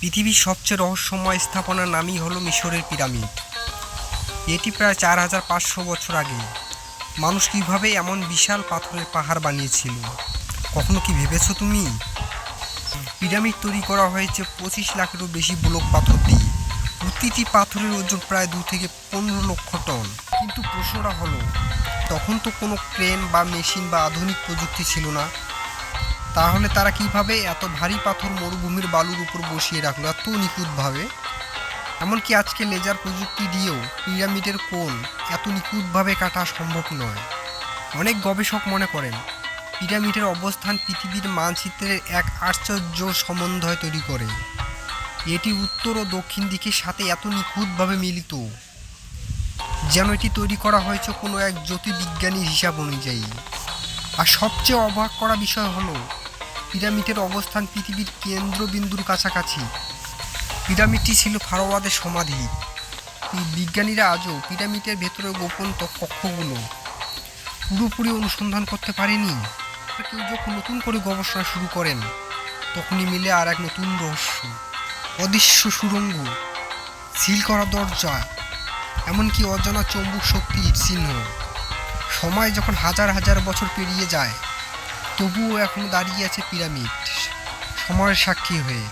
পৃথিবীর সবচেয়ে রহস্যময় স্থাপনার নামই হলো মিশরের পিরামিড। এটি প্রায় চার হাজার পাঁচশো বছর আগে। মানুষ কীভাবে এমন বিশাল পাথরের পাহাড় বানিয়েছিল? কখনো কি ভেবেছো তুমি? পিরামিড তৈরি করা হয়েছে পঁচিশ লাখেরও বেশি ব্লক পাথর দিয়ে। প্রতিটি পাথরের ওজন প্রায় দু থেকে পনেরো লক্ষ টন। কিন্তু প্রশ্নটা হলো, তখন তো কোনো ক্রেন বা মেশিন বা আধুনিক প্রযুক্তি ছিল না। তাহলে তারা কীভাবে এত ভারী পাথর মরুভূমির বালুর উপর বসিয়ে রাখল? এত নিখুঁতভাবে। এমনকি আজকে লেজার প্রযুক্তি দিয়েও পিরামিডের কোণ এত নিখুঁতভাবে কাটা সম্ভব নয়। অনেক গবেষক মনে করেন, পিরামিডের অবস্থান পৃথিবীর মানচিত্রের এক আশ্চর্য সমন্বয় তৈরি করে। এটি উত্তর ও দক্ষিণ দিকের সাথে এত নিখুঁতভাবে মিলিত। যেন এটি তৈরি করা হয়েছে কোনো এক জ্যোতির্বিজ্ঞানীর হিসাব অনুযায়ী। আর সবচেয়ে অবাক করা বিষয় হলো, পিরামিডের অবস্থান পৃথিবীর কেন্দ্রবিন্দুর কাছাকাছি। পিরামিডটি ছিল ফারোয়াদের সমাধি। বিজ্ঞানীরা আজও পিরামিডের ভেতরে গোপন কক্ষগুলো পুরোপুরি অনুসন্ধান করতে পারেনি। কেউ যখন নতুন করে গবেষণা শুরু করেন, তখনই মিলে আর এক নতুন রহস্য। অদৃশ্য সুড়ঙ্গ সিল করা দরজা, এমনকি অজানা চৌম্বক শক্তির চিহ্ন। সময় যখন হাজার হাজার বছর পেরিয়ে যায়, তবুও এখন দাঁড়িয়ে আছে পিরামিড, সময়ের সাক্ষী হয়ে।